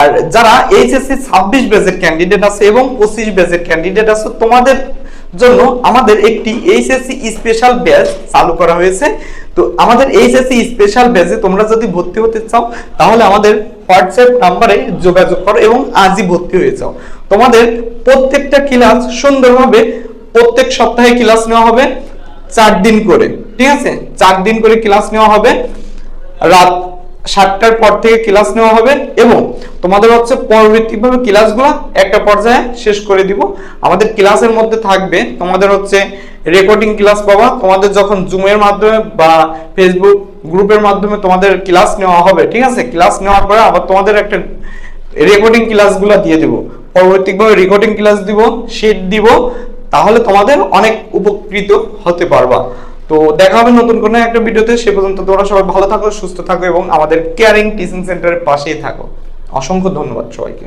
আর যারা এইচএসসি ছাব্বিশ বেজের ক্যান্ডিডেট আছে এবং পঁচিশ বেজের ক্যান্ডিডেট আছে, তোমাদের জন্য আমাদের একটি এইচএসসি স্পেশাল ব্যাচ চালু করা হয়েছে। তো আমাদের এইচএসসি স্পেশাল ব্যাচে তোমরা যদি ভর্তি হতে চাও, তাহলে আমাদের হোয়াটসঅ্যাপ নাম্বারে যোগাযোগ করো এবং আজই ভর্তি হয়ে যাও। তোমাদের প্রত্যেকটা ক্লাস সুন্দরভাবে প্রত্যেক সপ্তাহে ক্লাস নেওয়া হবে চার দিন করে, ঠিক আছে? চার দিন করে ক্লাস নেওয়া হবে। রাত সাতটার পর থেকে ক্লাস নেওয়া হবে এবং তোমাদের হচ্ছে পরবর্তীভাবে ক্লাসগুলো একটা পর্যায়ে শেষ করে দিব। আমাদের ক্লাসের মধ্যে থাকবে তোমাদের হচ্ছে রেকর্ডিং ক্লাস পাবা। তোমাদের যখন জুমের মাধ্যমে বা ফেসবুক গ্রুপের মাধ্যমে তোমাদের ক্লাস নেওয়া হবে, ঠিক আছে? ক্লাস নেওয়ার পরে আবার তোমাদের একটা রেকর্ডিং ক্লাসগুলো দিয়ে দিব। পরবর্তীভাবে রেকর্ডিং ক্লাস দিব শিট দিব, তাহলে তোমাদের অনেক উপকৃত হতে পারবা। তো দেখা হবে নতুন কোনো একটা ভিডিওতে। সে পর্যন্ত তোমরা সবাই ভালো থাকো, সুস্থ থাকো এবং আমাদের কেয়ারিং টিচিং সেন্টারের পাশেই থাকো। অসংখ্য ধন্যবাদ সবাইকে।